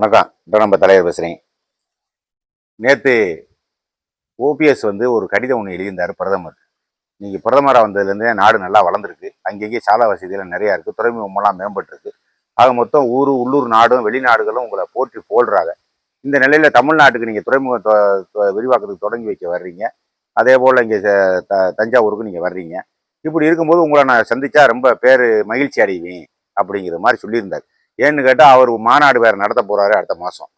வணக்கம். இப்போ நம்ம தலைவர் பேசுகிறேன் நேற்று ஓபிஎஸ் வந்து ஒரு கடிதம் ஒன்று எழுதியிருந்தார் பிரதமர். நீங்கள் பிரதமராக வந்ததுலேருந்தே நாடு நல்லா வளர்ந்துருக்கு. அங்கங்கே சாலை வசதிகள் நிறையா இருக்குது துறைமுகமெல்லாம் மேம்பட்டுருக்கு. ஆக மொத்தம் ஊர் உள்ளூர் நாடும் வெளிநாடுகளும் உங்களை போற்றி போடுறாங்க இந்த நிலையில் தமிழ்நாட்டுக்கு நீங்கள் துறைமுக தொ- விரிவாக்கத்துக்கு தொடங்கி வைக்க வர்றீங்க. அதே போல் இங்கே த தஞ்சாவூருக்கு நீங்கள் வர்றீங்க. இப்படி இருக்கும்போது உங்களை நான் சந்தித்தா ரொம்ப பேர் மகிழ்ச்சி அடைவேன் அப்படிங்கிற மாதிரி சொல்லியிருந்தார். ஏன்னு கேட்டால் அவர் மாநாடு வேறு நடத்த போகிறாரு அடுத்த மாதம்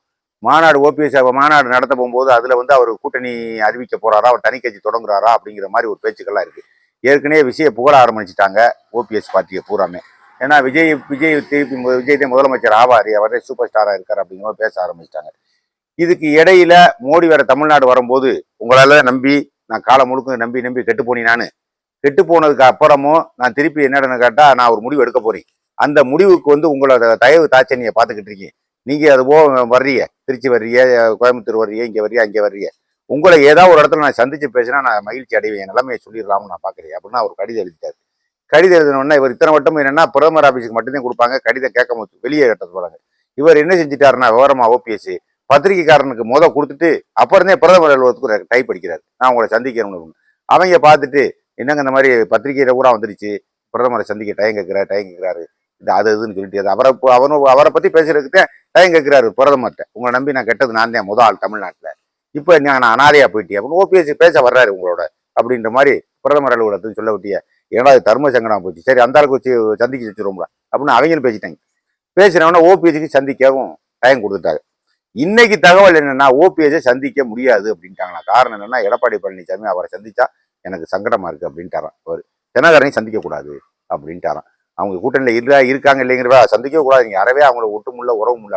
மாநாடு ஓபிஎஸ் மாநாடு நடத்த போகும்போது அதில் வந்து அவர் கூட்டணி அறிவிக்க போகிறாரா அவர் தனி கட்சி தொடங்குறாரா? அப்படிங்கிற மாதிரி ஒரு பேச்சுக்கள்லாம் இருக்குது ஏற்கனவே விஷயம் புகழ ஆரம்பிச்சிட்டாங்க ஓபிஎஸ் பார்ட்டியை பூராமே. ஏன்னா விஜய் விஜய் திருப்பி விஜய் முதலமைச்சர் ஆவார். அவரே சூப்பர் ஸ்டாராக இருக்கார் அப்படிங்கிற மாதிரி பேச ஆரம்பிச்சிட்டாங்க. இதுக்கு இடையில மோடி வேற தமிழ்நாடு வரும்போது உங்களால நம்பி நான் காலம் முழுக்க நம்பி நம்பி கெட்டு போனேன் நான். கெட்டு போனதுக்கு அப்புறமும் நான் திருப்பி என்னடன்னு கேட்டால் நான் ஒரு முடிவு எடுக்க போறேன். அந்த முடிவுக்கு வந்து உங்களோட தயவு தாட்சணியை பார்த்துக்கிட்டு இருக்கீங்க. நீங்கள் அது போக வர்றீங்க. திருச்சி வர்றீங்க கோயம்புத்தூர் வர்றீங்க இங்கே வர்றீங்க அங்கே வர்றீங்க. உங்களை ஏதாவது ஒரு இடத்துல நான் சந்திச்சு பேசினா நான் மகிழ்ச்சி அடைவேன். என் நிலைமையை சொல்லிடலாம்னு நான் பார்க்குறேன். அப்படின்னு அவர் கடிதம் எழுதிட்டார். கடிதம் எழுதினோடனே இவர் இத்தனை வட்டம் என்னன்னா பிரதமர் ஆஃபீஸுக்கு மட்டும்தான் கொடுப்பாங்க. கடிதம் கேட்க போது வெளியே கட்ட போகிறாங்க இவர் என்ன செஞ்சுட்டாருன்னா விவரமா ஓபிஎஸ் பத்திரிகைக்காரனுக்கு முத கொடுத்துட்டு அப்புறமே பிரதமர் அலுவலகத்துக்கு டைப் அடிக்கிறார். நான் உங்களை சந்திக்கணும்னு அவங்க பார்த்துட்டு என்னங்க இந்த மாதிரி பத்திரிகையில கூட வந்துருச்சு. பிரதமரை சந்திக்க டைம் கேட்குறாரு டைம் கேட்குறாரு. இது அது இதுன்னு சொல்லிட்டு அது அவரை இப்போ அவரை பற்றி பேசுறதுக்கு டைம் கேட்கிறாரு பிரதமர்கிட்ட. உங்களை நம்பி நான் கெட்டது நான் தான் முதல் ஆள் தமிழ்நாட்டில். இப்போ நான் அனாதையாக போயிட்டேன் அப்படின்னு ஓபிஎஸ் பேச வர்றாரு உங்களோட அப்படின்ற மாதிரி பிரதமர் அலுவலகத்துக்கு சொல்ல விட்டிய ஏன்னா அது தர்ம சங்கடம் போச்சு? சரி அந்த அளவுக்கு வச்சு சந்திக்க வச்சுருவோம்ல அப்படின்னு அவங்களும் பேசிட்டாங்க. பேசினவொடனே ஓபிஎஸ்க்கு சந்திக்கவும் டைம் கொடுத்துட்டாங்க இன்னைக்கு தகவல் என்னன்னா ஓபிஎஸை சந்திக்க முடியாது அப்படின்ட்டாங்களா காரணம் என்னன்னா எடப்பாடி பழனிசாமி அவரை சந்திச்சா எனக்கு சங்கடமா இருக்கு அப்படின்ட்டாராம். அவர் தினகரனையும் சந்திக்க கூடாது அப்படின்ட்டாராம். அவங்க கூட்டணியில் இருக்கா இருக்காங்க இல்லைங்கிறவ சந்திக்க கூடாது. நீங்க அறவே அவங்கள ஒட்டு உறவும் உறவு முள்ள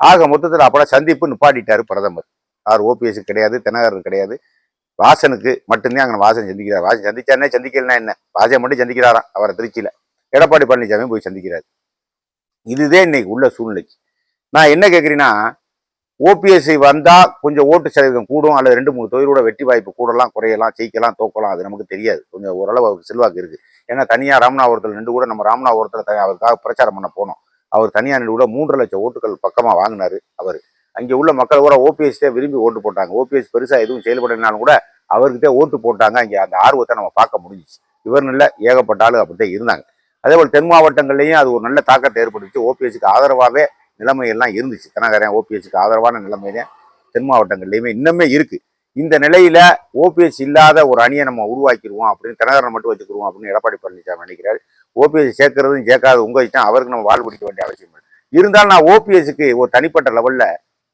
ஆக மொத்தத்தில் அப்போலாம் சந்திப்பு நிப்பாட்டிட்டார் பிரதமர். அவர் ஓபிஎஸ் கிடையாது தினகரன் கிடையாது. வாசனுக்கு மட்டும்தான் அங்கே வாசன் சந்திக்கிறார். வாசன் சந்திச்சானே சந்திக்கலனா என்ன? வாசன் மட்டும் சந்திக்கிறாராம் அவரை திருச்சியில். எடப்பாடி பழனிசாமி போய் சந்திக்கிறார். இதுதே இன்னைக்கு உள்ள சூழ்நிலைக்கு. நான் என்ன கேட்குறேன்னா ஓபிஎஸ்சி வந்தால் கொஞ்சம் ஓட்டு சதவீதம் கூடும் அல்லது ரெண்டு மூணு தொழிலோட வெற்றி வாய்ப்பு கூடலாம் குறையலாம் ஜெயிக்கலாம் தோக்கலாம் அது நமக்கு தெரியாது. கொஞ்சம் ஓரளவு செல்வாக்கு இருக்குது ஏன்னா தனியாக ராமநாதபுரத்தில் நின்று கூட நம்ம ராமநாதபுரத்தில் த- அவருக்காக பிரச்சாரம் பண்ண போனோம். அவர் தனியாக நின்று கூட மூன்று லட்சம் ஓட்டுகள் பக்கமாக வாங்கினார் அவர். அங்கே உள்ள மக்கள் கூட ஓபிஎஸ்டே விரும்பி ஓட்டு போட்டாங்க. ஓபிஎஸ் பெருசாக எதுவும் செயல்படனாலும் கூட அவர்கிட்ட ஓட்டு போட்டாங்க. அங்கே அந்த ஆர்வத்தை நம்ம பார்க்க முடிஞ்சிச்சு. இவர் நல்ல ஏகப்பட்ட ஆளு அப்படித்தான் இருந்தாங்க. அதே போல் தென் மாவட்டங்கள்லையும் அது ஒரு நல்ல தாக்கத்தை ஏற்படுத்தி ஓபிஎஸ்க்கு ஆதரவாகவே நிலைமையெல்லாம் இருந்துச்சு. தினகரன் ஓபிஎஸ்க்கு ஆதரவான நிலைமை தென் மாவட்டங்கள்லையுமே இன்னுமே இருக்குது இந்த நிலையில ஓபிஎஸ் இல்லாத ஒரு அணியை நம்ம உருவாக்கிடுவோம் அப்படின்னு தினகரனை மட்டும் வச்சுக்கிடுவோம் அப்படின்னு எடப்பாடி பழனிசாமி நினைக்கிறார். ஓபிஎஸ் சேர்க்கறதும் சேர்க்காது உங்க இஷ்டம் அவருக்கு நம்ம வாழ் பிடிக்க வேண்டிய அவசியம் இல்லை. இருந்தாலும் நான் ஓபிஎஸ்க்கு ஒரு தனிப்பட்ட லெவல்ல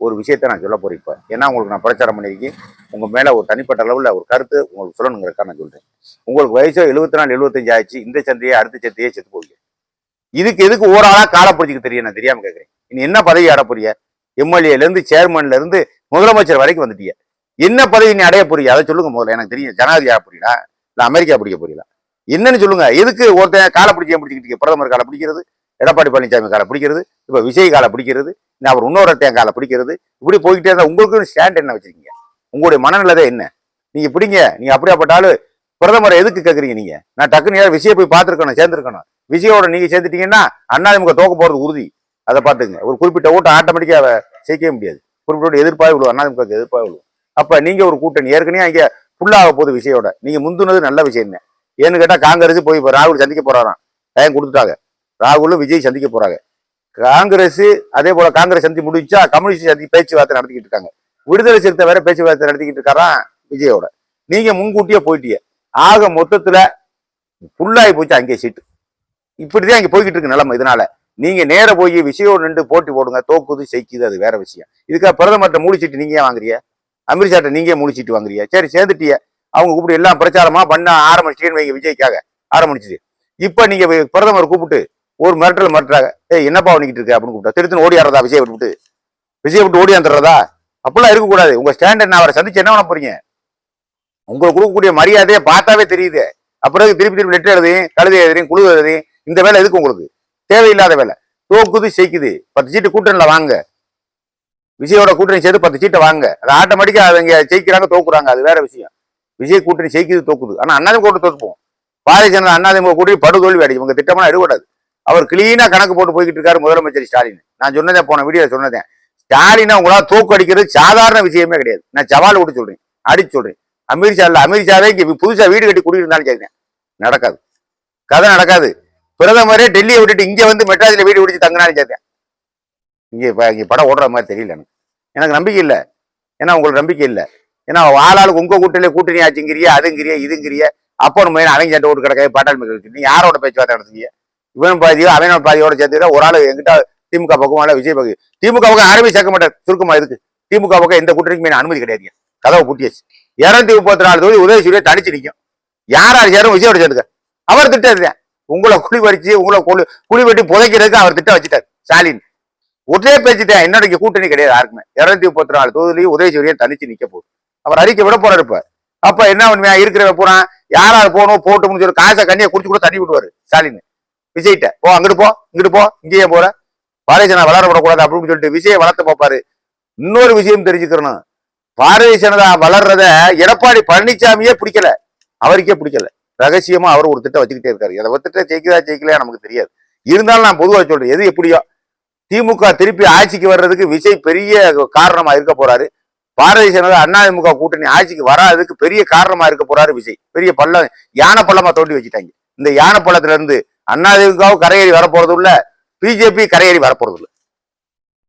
ஒரு விஷயத்தை நான் சொல்ல போறேன் இப்போ. ஏன்னா உங்களுக்கு நான் பிரச்சாரம் பண்ணியிருக்கேன் உங்க மேல ஒரு தனிப்பட்ட லெவல்ல ஒரு கருத்து உங்களுக்கு சொல்லணுங்கிறக்கா நான் சொல்றேன். உங்களுக்கு வயசோ எழுபத்தி நாலு எழுபத்தஞ்சு ஆயிடுச்சு இந்த சந்தையே அடுத்த சந்தையே செத்து போவீங்க இதுக்கு எதுக்கு ஓராளா காலை பிடிச்சிக்க தெரியும் நான் தெரியாம கேட்கறேன் இனி என்ன பதவி ஆட போறிய? எம்எல்ஏல இருந்து சேர்மன்ல இருந்து முதலமைச்சர் வரைக்கும் வந்துட்டீங்க என்ன பதவி நீ அடைய போறீங்க? அதை சொல்லுங்க முதல்ல. எனக்கு தெரியும். ஜனாதிபதியாக ஆக இல்லை அமெரிக்கா பிடிக்க புரியல. என்னன்னு சொல்லுங்க. எதுக்கு ஒருத்தன் காலை பிடிச்சி பிடிச்சிக்கிட்டு பிரதமர் காலை பிடிக்கிறது எடப்பாடி பழனிசாமி காலை பிடிக்கிறது இப்போ விஜய் காலை பிடிக்கிறது நான் அவர் இன்னொருத்தையும் காலை பிடிக்கிறது இப்படி போய்கிட்டே இருந்தால் உங்களுக்கு ஸ்டாண்ட் என்ன வச்சிருக்கீங்க? உங்களுடைய மனநிலை என்ன? நீங்க பிடிங்க. நீங்க அப்படியாப்பட்டாலும் பிரதமரை எதுக்கு கேட்குறீங்க நீங்க? நான் டக்குன்னு ஏதாவது விஜய் போய் பார்த்துருக்கணும் சேர்ந்துருக்கணும். விஜயோட நீங்க சேர்ந்துட்டீங்கன்னா அண்ணாதிமுக தோக்க போறது உறுதி. அதை பார்த்துங்க ஒரு குறிப்பிட்ட ஓட்டம் ஆட்டோமேட்டிக்கா செய்யவே முடியாது. குறிப்பிட்ட எதிர்ப்பாக விழுவும் அண்ணாதிமுக எதிர்ப்பாக விழுவும் அப்ப நீங்க ஒரு கூட்டணி. ஏற்கனவே அங்கே ஃபுல்லாக போகுது விஷயோட. நீங்க முந்துனது நல்ல விஷயம் தான் ஏன்னு கேட்டா காங்கிரஸ் போய் இப்ப ராகுல் சந்திக்க போறாராம். டைம் கொடுத்துட்டாங்க. ராகுலும் விஜய் சந்திக்க போறாங்க. காங்கிரஸ் அதே போல காங்கிரஸ் சந்தி முடிச்சா கம்யூனிஸ்ட் சந்தி பேச்சுவார்த்தை நடத்திக்கிட்டு இருக்காங்க. விடுதலை சிறுத்தை வேற பேச்சுவார்த்தை நடத்திக்கிட்டு இருக்காராம் விஜயோட. நீங்க முன்கூட்டியே போயிட்டீங்க. ஆக மொத்தத்துல ஃபுல்லாகி போச்சு அங்கே சீட்டு இப்படிதான் இங்கே போய்கிட்டு இருக்கு நிலைமை இதனால. நீங்க நேர போய் விஷயம் நின்று போட்டி போடுங்க. தோக்குது செய்க்குது அது வேற விஷயம். இதுக்காக பிரதமர்கிட்ட சீட்டு நீங்க ஏன் வாங்குறீங்க? அமித்ஷாட்ட நீங்க முடிச்சிட்டு வாங்குறியா வாங்குறீங்க. சரி சேர்ந்துட்டிய. அவங்க கூப்பிட்டு எல்லாம் பிரச்சாரமா பண்ண ஆரம்பிச்சிட்டேன்னு வைங்க விஜய்க்காக. ஆரம்பிச்சிச்சு. இப்ப நீங்க பிரதமர் கூப்பிட்டு ஒரு மிரட்டல் மிரட்டுறாங்க. ஏய் என்னப்பா பண்ணிக்கிட்டு இருக்க? அப்படின்னு கூப்பிட்டா திருத்தன் ஓடியாடுறதா விஜய் விட்டு விஜய் விட்டு ஓடியாந்துடுறதா அப்படிலாம் இருக்கக்கூடாது. உங்க ஸ்டாண்டர்ட் என்ன அவரை சந்திச்சு என்ன பண்ண போறீங்க? உங்களுக்கு கொடுக்கக்கூடிய மரியாதையை பார்த்தாவே தெரியுது. அப்புறம் திருப்பி திருப்பி லெட்டர் எழுதையும் கழுதை எழுதையும் குழு எழுதையும் இந்த வேலை எதுக்கு உங்களுக்கு? தேவையில்லாத வேலை. தோக்குது செய்க்குது. பத்து சீட்டு கூட்டணியில் வாங்க. விஜயோட கூட்டணி சேர்த்து பத்து சீட்டை வாங்க. அது ஆட்டோமேட்டிக்கா அவங்க ஜெயிக்கிறாங்க தோக்குறாங்க. அது வேற விஷயம். விஜய் கூட்டணி ஜெயிக்குது தோக்குது. ஆனா அண்ணாதிமுக கூட்டணி தோற்போம் பாரதிய ஜனதா அண்ணாதிமுக கூட்டணி படுதோல்வி அடி இவங்க திட்டமெல்லாம் எடுக்கூடாது அவர் கிளீனா கணக்கு போட்டு போய்கிட்டு இருக்காரு முதலமைச்சர் ஸ்டாலின். நான் சொன்னதே போன வீடியோ சொன்னதேன் ஸ்டாலினை உங்களால் தூக்கு அடிக்கிறது சாதாரண விஷயமே கிடையாது. நான் சவால் விட்டு சொல்றேன். அடிச்சு சொல்றேன். அமெரிக்கா இல்ல அமெரிக்காவே இங்க புதுசா வீடு கட்டி குடியிருந்தாலும் கேட்கிறேன் நடக்காது. கதை நடக்காது. பிரதமரே டெல்லியை விட்டுட்டு இங்க வந்து மெட்ராஸ்ல வீடு பிடிச்சி தங்கினாலும் கேட்கிறேன் இங்கே இப்போ இங்கே படம் ஓடுற மாதிரி தெரியல எனக்கு. எனக்கு நம்பிக்கை இல்லை. ஏன்னா உங்களுக்கு நம்பிக்கை இல்லை. ஏன்னா ஆளாளுக்கு உங்கள் கூட்டிலே கூட்டணி ஆச்சுங்கிறிய அதுங்கிறிய இதுங்கிறிய அப்போ நம்ம அவங்க சண்டை ஓட்டு கிடக்க பாட்டாளி மக்கள் நீ யாரோட பேச்சுவார்த்தை நடத்துங்க இவன் பாதியோ அவனோட பாதியோட சேர்த்து ஒரு ஆள் எங்கிட்ட திமுக பக்கம் இல்ல விஜய் பக்கம். திமுக பக்கம் யாருமே சேர்க்க மாட்டார். சுருக்கமா இதுக்கு திமுக பக்கம் எந்த கூட்டணிக்குமே அனுமதி கிடையாது கதவை பூட்டியாச்சு. இரநூத்தி முப்பத்தி நாலு தொகுதி உதயசூரிய தனிச்சு நிற்கும் யார் யார் சேரும்? விஜயோட சேர்ந்துக்க. அவர் திட்டம் இருந்தேன் உங்களை குழி பறிச்சு உங்களை குழி குழி வெட்டி புதைக்கிறதுக்கு அவர் திட்டம் வச்சுட்டார். ஸ்டாலின். ஒரே பேச்சுட்டேன் என்னோட கூட்டணி கிடையாது யாருக்குமே. இருநூத்தி முப்பத்தி நாலு தொகுதியிலையும் உதயசூரியன் தனிச்சு நிக்க போகுது. அவர் அறிக்கை விட போறாரு இப்ப. அப்ப என்ன பண்ணுவேன் இருக்கிற பூரா யாரார் போகணும் போட்டும்னு சொல்லி காசை கண்ணியை குடிச்சு கூட தண்ணி விடுவாரு ஸ்டாலின். விஜய்கிட்ட. போ அங்கிட்டு போ இங்கிட்டு போ இங்கேயே போற. பாரதிய ஜனதா வளர விடக்கூடாது அப்படின்னு சொல்லிட்டு விஜயை வளர்த்து பார்ப்பாரு. இன்னொரு விஷயம் தெரிஞ்சுக்கிறணும். பாரதிய ஜனதா வளர்றத எடப்பாடி பழனிசாமியே பிடிக்கல. அவருக்கே பிடிக்கல. ரகசியமா அவர் ஒரு திட்டம் வச்சுக்கிட்டே இருக்காரு. அதை திட்டம் ஜெயிக்கிறதா ஜெயிக்கலையா நமக்கு தெரியாது. இருந்தாலும் நான் பொதுவாக சொல்றேன். எது எப்படியோ திமுக திருப்பி ஆட்சிக்கு வர்றதுக்கு விஜய் பெரிய காரணமா இருக்க போறாரு. பாரதிய ஜனதா அதிமுக கூட்டணி ஆட்சிக்கு வராததுக்கு பெரிய காரணமா இருக்க போறாரு விஜய் பெரிய பள்ளம் யானை பள்ளமா தோண்டி வச்சுட்டாங்க. இந்த யானை பள்ளத்துல இருந்து அதிமுகவும் கரையேறி வரப்போறது இல்ல பிஜேபி கரையேறி வரப்போறது இல்ல